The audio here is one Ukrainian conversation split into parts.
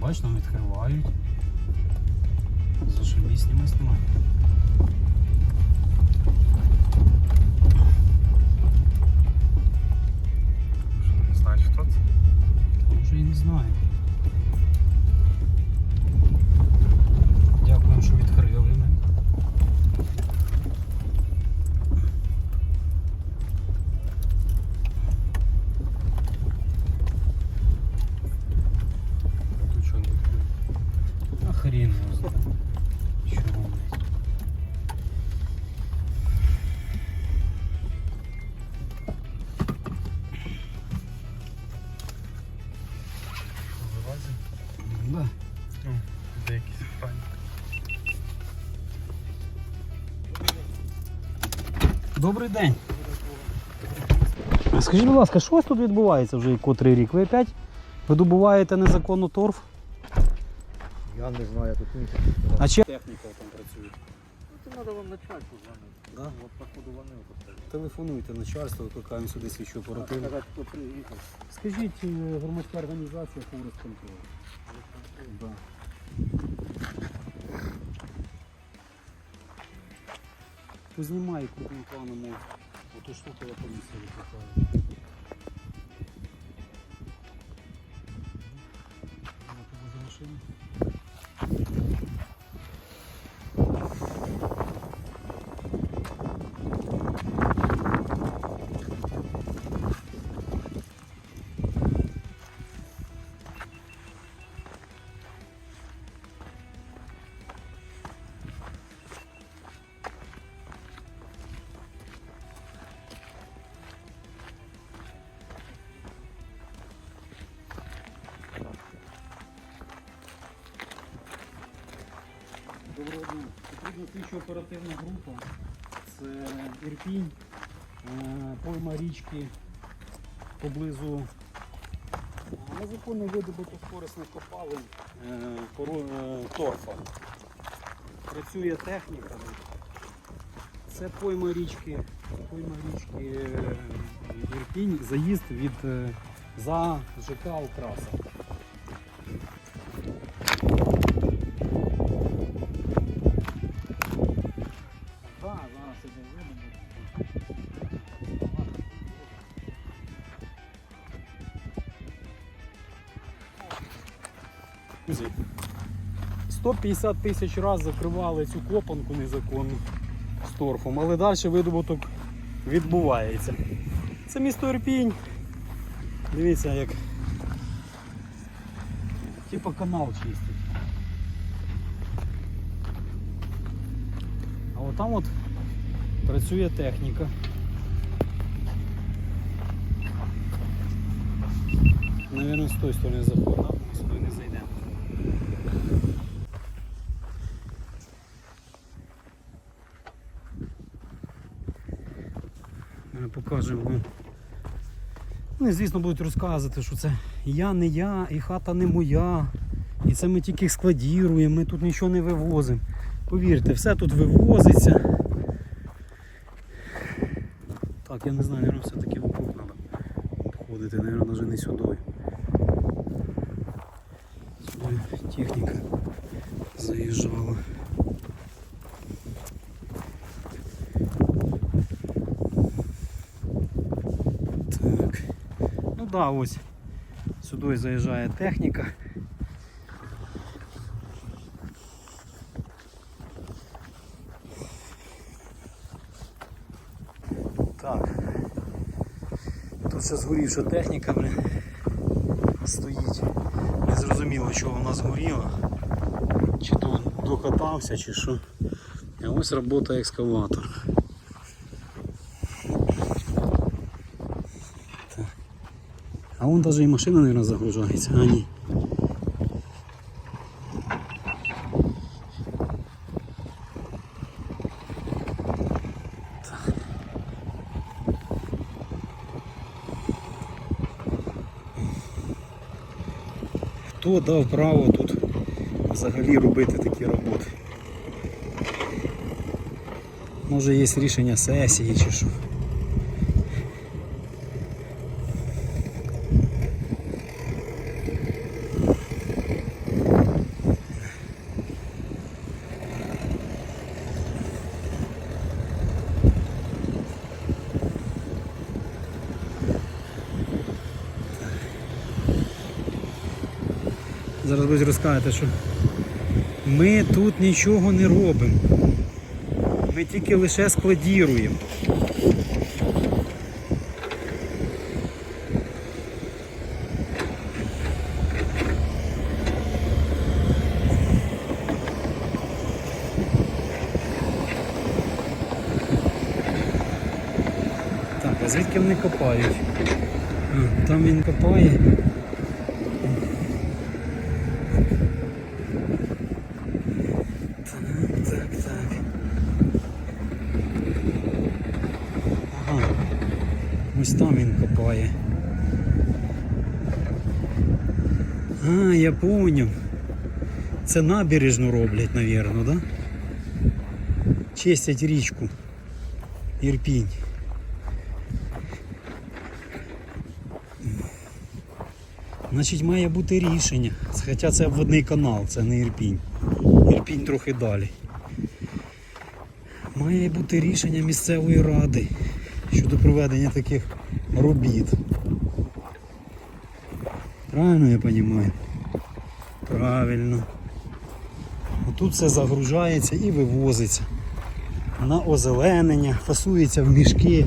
Бач, відкривають. відкривають. Зашибісь, знімай, знімай. Що не знаю, хто це? Може і не знаю. Добрий день. Скажіть, будь ласка, що ось тут відбувається вже котрий рік? Ви опять видобуваєте незаконно торф? Я не знаю, тут ні. А чи техніка там працює? Ну, це треба вам начальству дзвонити. Да? От походу вони опустили. Телефонуйте начальство, викликаємо сюди слідчу приїхав. Скажіть, е, громадська організація Форест Контрол. Да. Познімай крупним планом. Оту штуку я поліцію викликаю. Потрібна слідчо оперативна група. Це Ірпінь, е, пойма річки поблизу незаконний видобуток корисних копалин е, е, торфа. Працює техніка. Це пойма річки, пойма річки Ірпінь, заїзд від за ЖК Украса. 150 тисяч разів закривали цю копанку незаконну з торфом, але далі видобуток відбувається. Це місто Ірпінь. Дивіться, як типа канал чистить. А от там от працює техніка. Навірно, з тої сторони заходимо, з тої не зайдемо. Ми покажемо вам. Вони, звісно, будуть розказувати, що це я не я, і хата не моя. І це ми тільки складіруємо, ми тут нічого не вивозимо. Повірте, все тут вивозиться. Так, я не знаю, мабуть, все-таки в округ треба ходити, мабуть, навіть не сюди. Сюди техніка заїжджала. Так. Да, ось сюди заїжджає техніка. Так. Тут ще згорівша техніка, блін, стоїть. Не зрозуміло, що вона згоріла. Чи то докатався, чи що. А ось робота екскаватор. А вон навіть і машина, мабуть, загружається, а ні. Хто дав право тут взагалі робити такі роботи? Може є рішення сесії чи що? Зараз будуть розказати, що ми тут нічого не робимо. Ми тільки лише складіруємо. Так, а звідки вони копають? А, там він копає. Так, так, так. Ага. Ось там він копає. А, я поняв. Це набережну роблять, напевно, да? Чистять річку. Ірпінь. Значить, має бути рішення. Хоча це обводний канал, це не Ірпінь. Ірпінь трохи далі. Має бути рішення місцевої ради щодо проведення таких робіт. Правильно я розумію? Правильно. Тут все загружається і вивозиться на озеленення, фасується в мішки.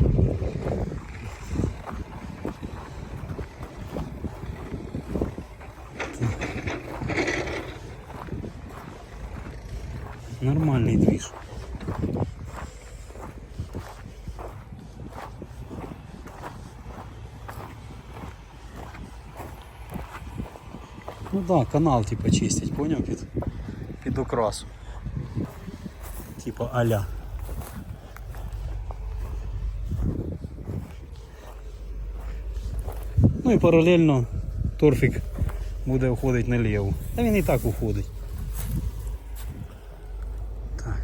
Ну да, канал типа чистять, понял, під, під окрасу. Типа аля. Ну і паралельно торфик буде уходити наліво. Та він і так уходить. Так.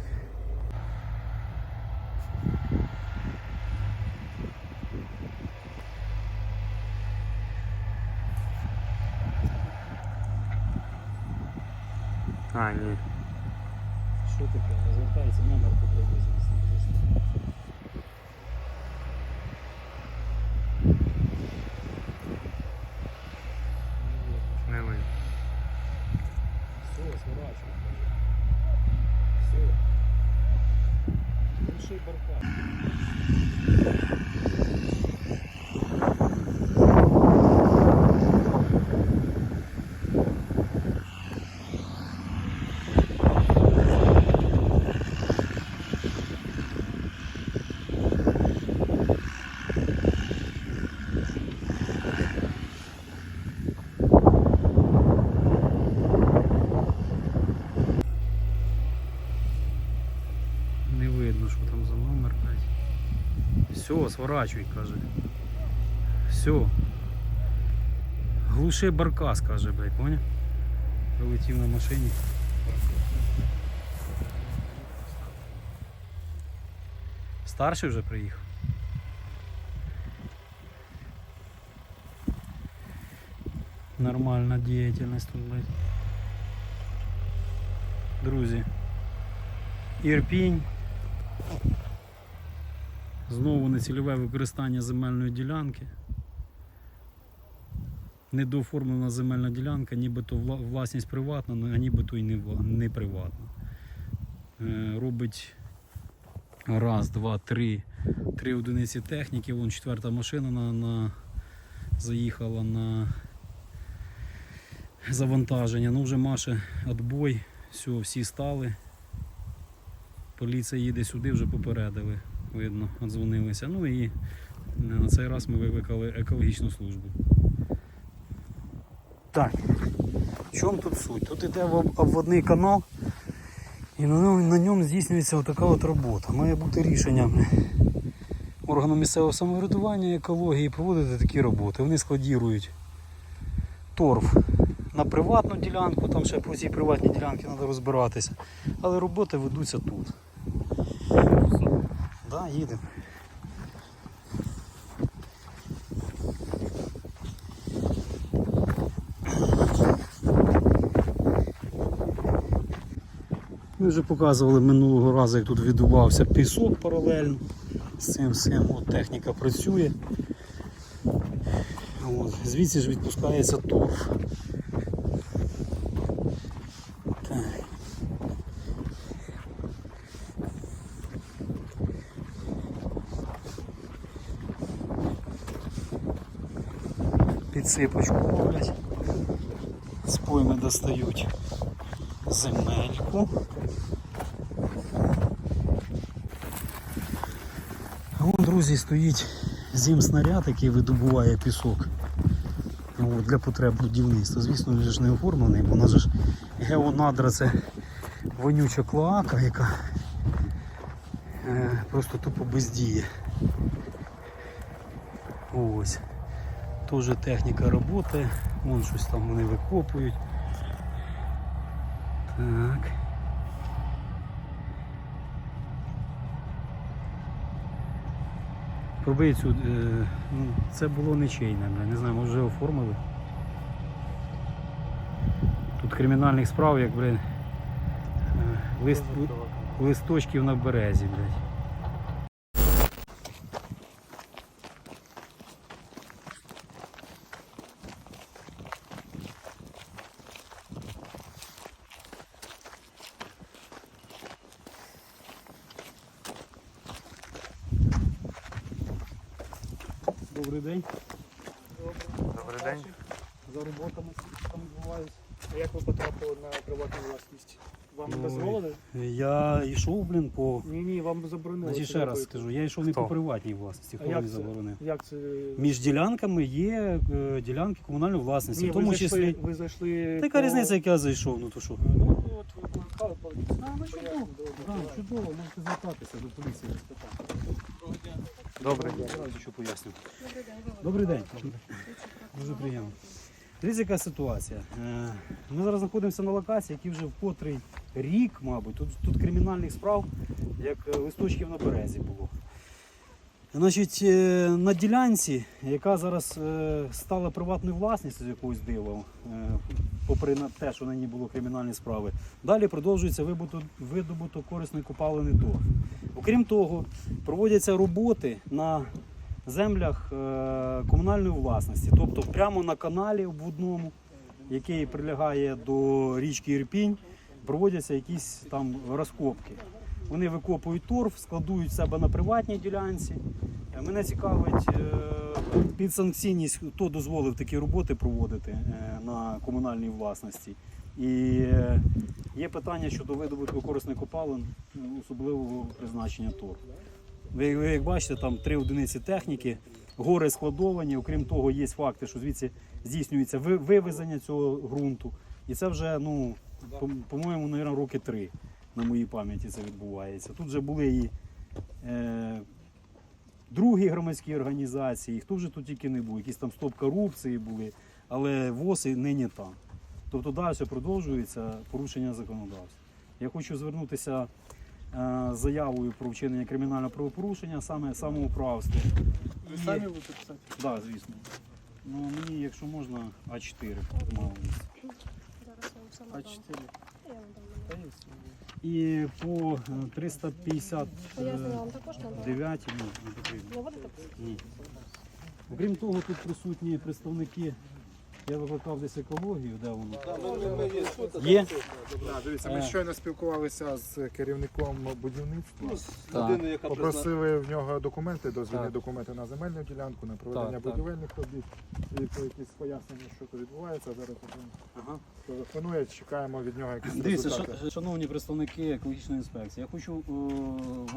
А, ні. Що таке? Розвертається номер потрібно Не видно. Все, сворачуй. Все. Більший баркас. Не видно, що там за номер, блядь. Все, сворачуй, каже. Все. Глуши баркас, каже, блядь, поняв? Прилетів на машині. Старший вже приїхав. Нормальна діяльність тут, блядь. Друзі. Ірпінь. Знову нецільове використання земельної ділянки. Недооформлена земельна ділянка, нібито вла- власність приватна, а нібито і не, приватна. Е, Робить раз, два, три, три одиниці техніки. Вон четверта машина на, на, заїхала на завантаження. Ну вже Маша отбой, все, всі стали. Поліція їде сюди, вже попередили, видно, подзвонилися. Ну і на цей раз ми викликали екологічну службу. Так, в чому тут суть? Тут об- обводний канал, і на ньому, на ньому здійснюється отака от робота. Має бути рішення органу місцевого самоврядування, екології проводити такі роботи. Вони складірують торф на приватну ділянку, там ще по цій приватній ділянці треба розбиратися. Але роботи ведуться тут. Да, їдемо. Ми вже показували минулого разу, як тут відбувався пісок паралельно з цим всім. Техніка працює. От. Звідси ж відпускається торф. Підсипочку роблять. З достають земельку. Вон, друзі, стоїть зімснаряд, який видобуває пісок. От, для потреб будівництва. Звісно, він ж не оформлений, бо у нас ж геонадра це вонюча клоака, яка е, просто тупо бездіє. Ось. Теж техніка роботи. Вон щось там вони викопують. Так. Пробий цю. Е, ну, це було нічийне, бля. не знаю, може вже оформили. Тут кримінальних справ, як блин, е, лист, листочків на березі, блядь. Добрий день. Добрий день. За роботами там відбуваються. А як ви потрапили на приватну власність? Вам не Ну, дозволили? Я йшов, блін, по. Ні, ні, вам заборонили. Значить, ще раз скажу, я йшов не Хто? по приватній власності, хто мені заборонив. Як це? Між ділянками є е, ділянки комунальної власності, Ні, в тому ви зайшли, числі. ви зайшли Та яка по- різниця, як я зайшов, ну то що? Ну, от ви викликали поліцію. А, ну чудово, да, чудово, можете звертатися до поліції. Одразу що поясню. Добрий день. Дуже приємно. Дивіться, яка ситуація. Е, Ми зараз знаходимося на локації, які вже в котрий рік, мабуть, тут, тут кримінальних справ, як е, листочків на березі було. Значить, е, на ділянці, яка зараз стала приватною власністю з якогось дива, попри те, що на ній було кримінальні справи, далі продовжується видобуток корисної копалини торф. Окрім того, проводяться роботи на землях е, комунальної власності, тобто прямо на каналі обводному, який прилягає до річки Ірпінь, проводяться якісь там розкопки. Вони викопують торф, складують себе на приватній ділянці. Е, Мене цікавить е, підсанкційність, хто дозволив такі роботи проводити е, на комунальній власності. І є питання щодо видобутку корисних копалин, особливого призначення торфу. Ви, ви як бачите, там три одиниці техніки, гори складовані. Окрім того, є факти, що звідси здійснюється вивезення цього ґрунту. І це вже, ну, по- по-моєму, мабуть, роки три на моїй пам'яті це відбувається. Тут вже були і е, другі громадські організації, хто вже тут тільки не був, якісь там стоп корупції були, але ВОЗ і нині там. Тобто далі продовжується порушення законодавства. Я хочу звернутися е, з заявою про вчинення кримінального правопорушення, саме самоуправство. Ви І- самі будете писати? Так, да, звісно. Ну, мені, якщо можна, А4 мало. Зараз вам саме А4. Я вам дам. І по е, 359 Пояснення вам також надам. ні, не потрібно. Не будете писати? Ні. Окрім того, тут присутні представники. Я викликав десь екологію, де воно? Є? Так, дивіться, ми Е. щойно спілкувалися з керівником будівництва. Так. яка Попросили в нього документи, дозвільні Так. документи на земельну ділянку, на проведення Так, так. будівельних робіт і по якісь пояснення, що тут відбувається. Зараз він Ага. телефонує, чекаємо від нього якісь Дивіться, результати. ша- шановні представники екологічної інспекції, я хочу е,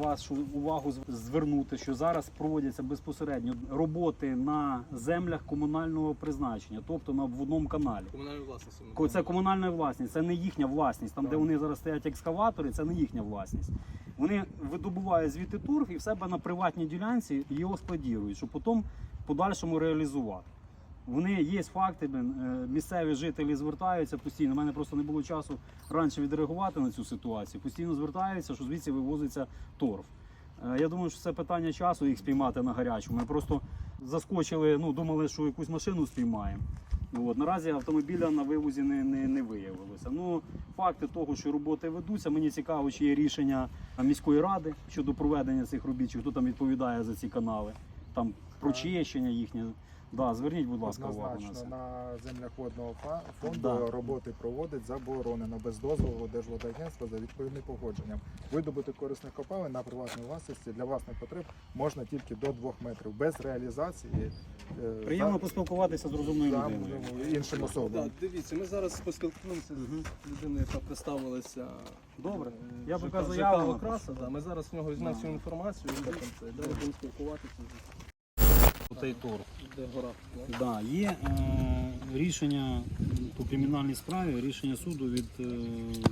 вашу увагу зв- звернути, що зараз проводяться безпосередньо роботи на землях комунального призначення, тобто на обводному каналі. Комунальної власності. Ко- Це комунальна власність, це не їхня власність. Там, де вони зараз стоять екскаватори, це не їхня власність. Вони видобувають звідти торф і в себе на приватній ділянці його складірують, щоб потім подальшому реалізувати. Вони є факти, е, місцеві жителі звертаються постійно. У мене просто не було часу раніше відреагувати на цю ситуацію. Постійно звертаються, що звідси вивозиться торф. Е, Я думаю, що це питання часу їх спіймати на гарячому. Ми просто заскочили, ну думали, що якусь машину спіймаємо. От, наразі автомобіля на вивозі не, не, не виявилося. Ну, факти того, що роботи ведуться, мені цікаво, чи є рішення міської ради щодо проведення цих робіт, чи хто там відповідає за ці канали. Там прочищення їхнє. Да, зверніть, будь ласка, увагу на Однозначно це. на землях водного фа- фонду Да. роботи проводить заборонено без дозволу Держводагентства за відповідним погодженням. Видобуток корисних копалин на приватній власності для власних потреб можна тільки до 2 метрів без реалізації е, Приємно за- поспілкуватися з розумною за людиною. іншим особам. Так, дивіться, ми зараз поспілкуємося з людиною, яка представилася. Добре. е, Я ЖК поки ЖК Окраса, да. Ми зараз в нього візьмемо Да. всю інформацію і будемо це. Далі будемо спілкуватися, Цей торг. да. Є е, рішення по кримінальній справі, рішення суду від е,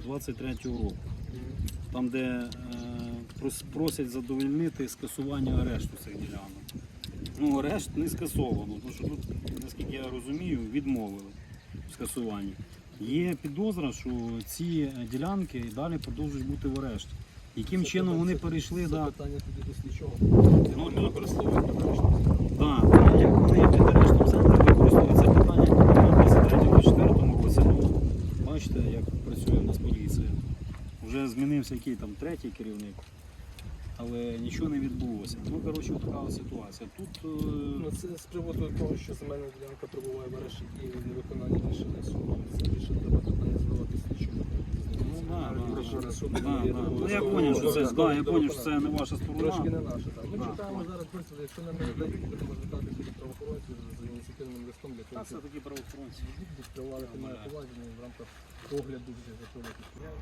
23-го року, там, де е, просять задовольнити скасування арешту цих ділянок. Ну, арешт не скасовано, тому що тут, наскільки я розумію, відмовили в скасуванні. Є підозра, що ці ділянки далі продовжують бути в арешті. Яким Це чином вони це- перейшли да, питання тоді до слідчого. Ну, не використовують да, як вони під арештом центру використовують це питання в 23-24 році. Ну, бачите, як працює в нас поліція. Вже змінився який там третій керівник, але нічого не відбулося. Ну, коротше, така ситуація. Тут е, Ну, це з приводу того, що земельна ділянка перебуває в арешті і невиконання рішення суду. Це більше треба питання задавати слідчому. Ну, я зрозумів, що це, да, я зрозумів, що це не ваша Трошки сторона. не наша. Так. Ми Да. чекаємо зараз якщо нам не дадуть, будемо звертатися до правоохоронців за ініціативним листом для того, щоб такі правоохоронці. відкривали кримінальне провадження в рамках огляду вже готових справ.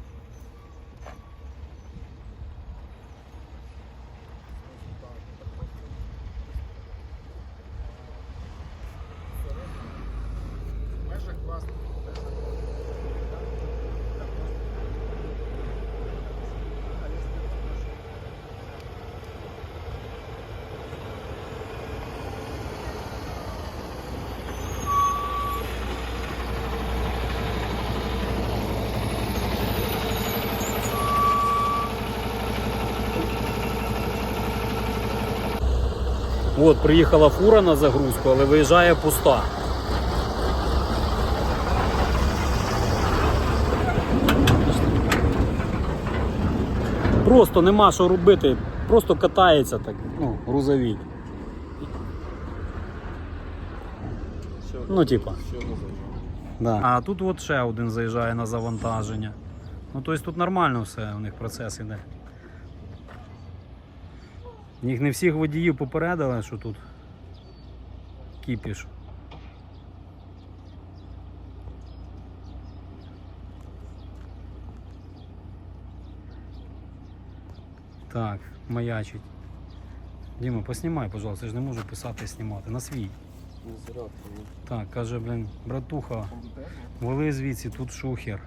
От, приїхала фура на загрузку, але виїжджає пуста. Просто нема що робити, просто катається так, ну, грузовик. Ну, типа. Да. А тут от ще один заїжджає на завантаження. Ну, тобто тут нормально все, у них процес іде. Їх не всіх водіїв попередили, що тут кіпіш. Так, маячить. Діма, поснімай, пожалуйста, я ж не можу писати і знімати. На свій. Так, каже, блін, братуха, вали звідси, тут шухер.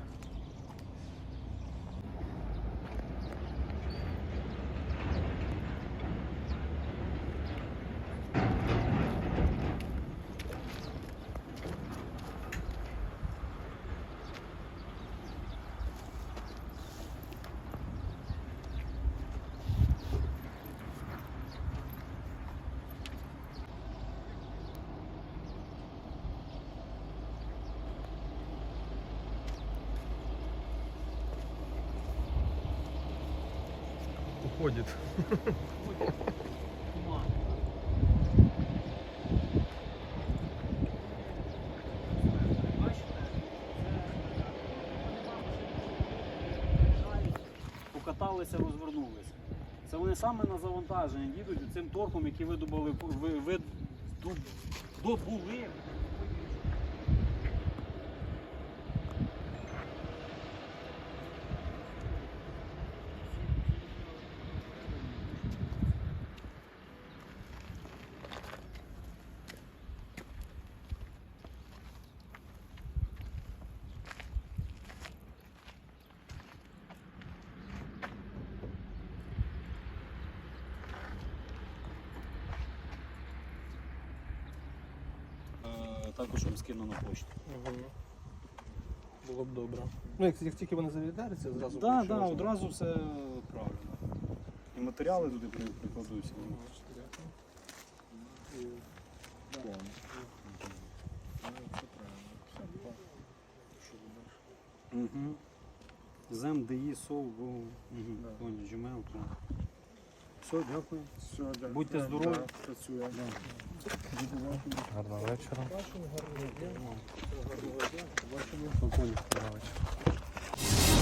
Уходит. покаталися, розвернулися. Це вони саме на завантаження їдуть цим торком, який видобули, ви, ви, добули. Е, Також вам скину на почту. Мгм. Було б добре. Ну, як, як тільки вони завідаються, зразу Так, так, можна. одразу все правильно. І матеріали туди при- прикладуться. Угу. Зем, ДІ, СОВ, ГО. Угу. Понял, Gmail, так. Все, дякую. Все, дякую. Будьте здорові. Працюємо. Гарного вечора. Гарного дня. Гарного дня.